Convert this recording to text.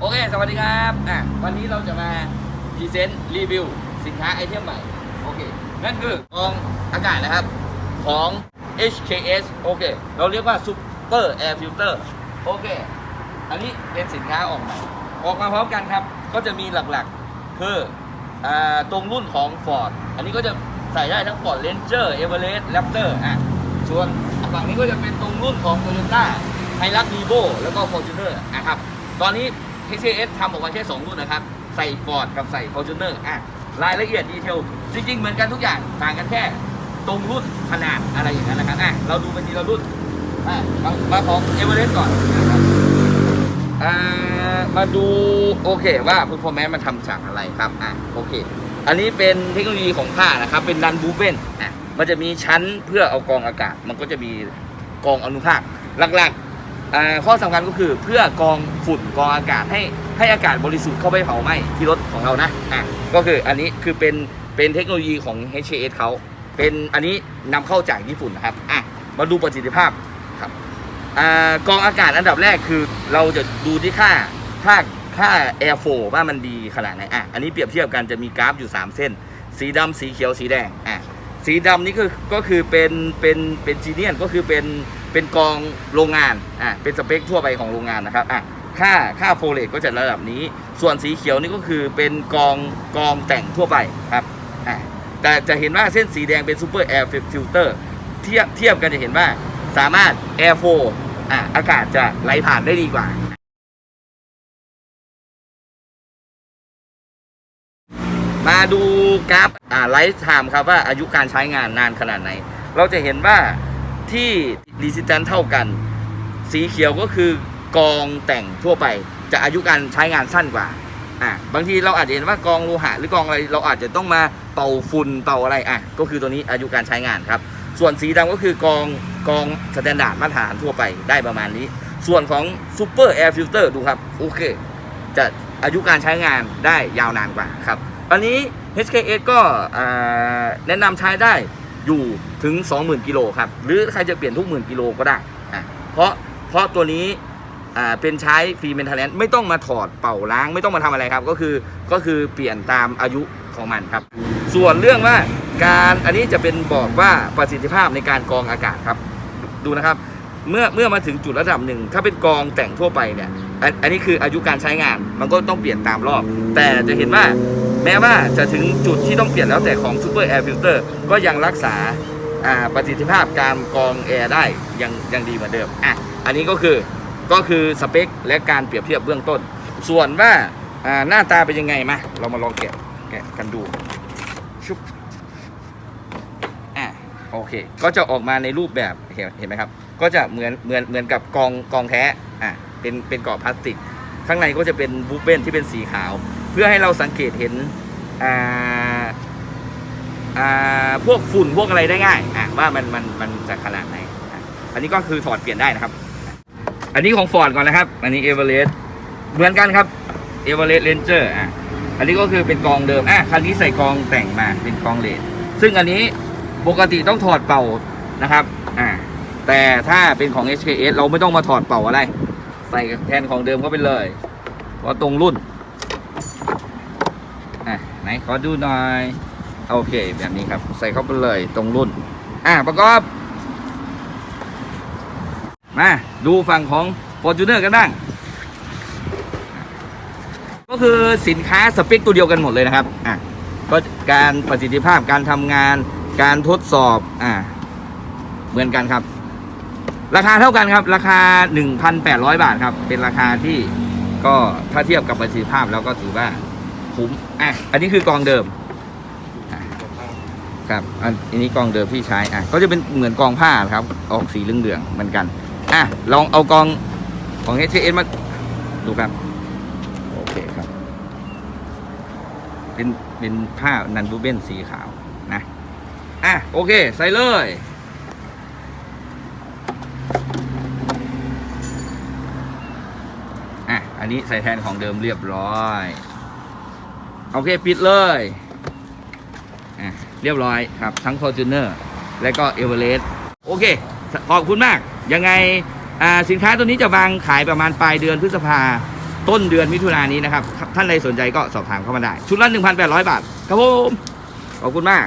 โอเค สวัสดีครับอะวันนี้เราจะมาพรีเซนต์รีวิวสินค้าไอเทมใหม่ โอเค นั่นคือกองอากาศนะครับ ของ HKS โอเค เราเรียกว่า Super Air Filter โอเค อันนี้เป็นสินค้าออกใหม่ออกมาพร้อมกันครับ ก็จะมีหลักๆ คืออ่าตรงรุ่นของ Ford อันนี้ก็จะใส่ได้ทั้ง Ford Ranger Everest Raptor อะส่วนฝั่งนี้ก็จะเป็นตรงรุ่นของ Toyota Hilux Evo แล้วก็ Fortuner นะครับ ตอนนี้ HKS ทำออกมาแค่ 2 รุ่นนะครับ ใส่ Ford กับใส่ Fortuner อะรายละเอียดดีเทลจริง ๆ เหมือนกันทุกอย่างต่างกันแค่ตรงรุ่นขนาดอะไรอย่างนั้นนะครับอะเราดูเป็นทีละรุ่นอะมามาของ Everest ก่อนนะครับอ่ามาดูโอเคว่า performance มันทำจากอะไรครับอะโอเค อันนี้เป็นเทคโนโลยีของผ้านะครับ เป็นรันบูเบนอะมันจะมีชั้นเพื่อเอากองอากาศ มันก็จะมีกองอนุภาคหลักๆ ข้อสำคัญก็คือเพื่อกองฝุ่นกองอากาศให้ให้อากาศบริสุทธิ์เข้าไปเผาไหม้ที่รถของเรานะอะก็คืออันนี้คือเป็นเป็นเทคโนโลยีของ HKS เขาเป็นอันนี้นำเข้าจากญี่ปุ่นนะครับอะมาดูประสิทธิภาพครับอกองอากาศอันดับแรกคือเราจะดูที่ค่าค่าค่า air flow ว่ามันดีขนาดไหนอะอันนี้เปรียบเทียบกันจะมีกราฟอยู่ 3 เส้น สีดำสีเขียวสีแดงอะ สีดำนี่คือก็คือเป็นเป็นเป็นจีเนียนก็คือเป็นเป็นกองโรงงานอะเป็นสเปคทั่วไปของโรงงานนะครับอะค่าค่าโฟเลตก็จะระดับนี้ ส่วนสีเขียวนี่ก็คือเป็นกองกองแต่งทั่วไปครับอะแต่จะเห็นว่าเส้นสีแดงเป็นซูเปอร์แอร์ฟิลเตอร์เทียบเทียบกันจะเห็นว่าสามารถ air flow อะอากาศจะไหลผ่านได้ดีกว่า มาดูกราฟอ่าไลฟ์ไทม์ครับว่าอายุการใช้งานนานขนาดไหน เราจะเห็นว่าที่ resistance เท่ากัน สีเขียวก็คือกองแต่งทั่วไป จะอายุการใช้งานสั้นกว่าอะบางทีเราอาจจะเห็นว่ากองโลหะหรือกองอะไรเราอาจจะต้องมาเป่าฝุ่นเป่าอะไรอะก็คือตัวนี้อายุการใช้งานครับ ส่วนสีดำก็คือกองกองสแตนดาร์ดมาตรฐานทั่วไปได้ประมาณนี้ ส่วนของ Super Air Filter ดูครับ โอเค จะอายุการใช้งานได้ยาวนานกว่าครับ อันนี้ HKS ก็แนะนำใช้ได้อยู่ถึง 20,000กิโลครับ หรือใครจะเปลี่ยนทุกหมื่นกิโลก็ได้เพราะเพราะตัวนี้เป็นใช้ฟรีเมนเทนแนนไม่ต้องมาถอดเป่าล้างไม่ต้องมาทำอะไรครับ ก็คือก็คือเปลี่ยนตามอายุของมันครับ ส่วนเรื่องว่าการอันนี้จะเป็นบอกว่าประสิทธิภาพในการกรองอากาศครับ ดูนะครับ เมื่อเมื่อมาถึงจุดระดับหนึ่ง ถ้าเป็นกรองแต่งทั่วไปเนี่ย อันนี้คืออายุการใช้งานมันก็ต้องเปลี่ยนตามรอบ แต่จะเห็นว่า แม้ว่าจะถึงจุดที่ต้องเปลี่ยนแล้วแต่ของ Super Air Filter ก็ยังรักษาประสิทธิภาพการกรองแอร์ได้ยังยังดีเหมือนเดิมอะอันนี้ก็คือก็คือสเปคและการเปรียบเทียบเบื้องต้น ส่วนว่าอ่าหน้าตาเป็นยังไงมาเรามาลองแกะแกะกันดูชุบอะโอเค ก็จะออกมาในรูปแบบเห็นเห็นไหมครับ ก็จะเหมือนเหมือนเหมือนกับกองกองแท้อะเป็นเป็นกรอบพลาสติก ข้างในก็จะเป็นบูเบนที่เป็นสีขาว เพื่อให้เราสังเกตเห็นอ่าอ่าพวกฝุ่นพวกอะไรได้ง่ายอะว่ามันมันมันจะขนาดไหนอันนี้ก็คือถอดเปลี่ยนได้นะครับ อันนี้ของฟอร์ดก่อนนะครับ อันนี้เอเวอเรสต์เหมือนกันครับเอเวอเรสต์เรนเจอร์อะอันนี้ก็คือเป็นกองเดิมอะคันนี้ใส่กองแต่งมาเป็นกองเลดซึ่งอันนี้ปกติต้องถอดเป่านะครับอ่าแต่ถ้าเป็นของ HKS เราไม่ต้องมาถอดเป่าอะไร ใส่แทนของเดิมก็ไปเลยเพราะตรงรุ่น ไหนขอดูหน่อยโอเค แบบนี้ครับ ใส่เข้าไปเลยตรงรุ่น อะประกอบ มาดูฝั่งของ Fortuner กันบ้าง ก็คือสินค้าสเปคตัวเดียวกันหมดเลยนะครับอะก็การประสิทธิภาพการทำงาน การทดสอบอ่าเหมือนกันครับ ราคาเท่ากันครับ ราคา 1,800 บาทครับ เป็นราคาที่ก็ถ้าเทียบกับประสิทธิภาพแล้วก็ถือว่า คุ้มอะอันนี้คือกองเดิมครับอันนี้กองเดิมที่ใช้อะก็จะเป็นเหมือนกองผ้าครับออกสีเหลืองๆเหมือนกันอะลองเอากองของ h อ s มาดูครับโอเคครับ เป็นเป็นผ้านันบูเบนสีขาวนะอะโอเค ใส่เลยอะอันนี้ใส่แทนของเดิมเรียบร้อย โอเค ปิดเลยเรียบร้อยครับ ทั้ง Fortuner และก็ e v e r e s t โอเค ขอบคุณมาก ยังไงสินค้าตัวนี้จะวางขายประมาณปลายเดือนพฤษภาต้นเดือนมิถุนายนนี้นะครับ ท่านใดสนใจก็สอบถามเข้ามาได้ ชุดละ1,800 บาท ครับผม ขอบคุณมาก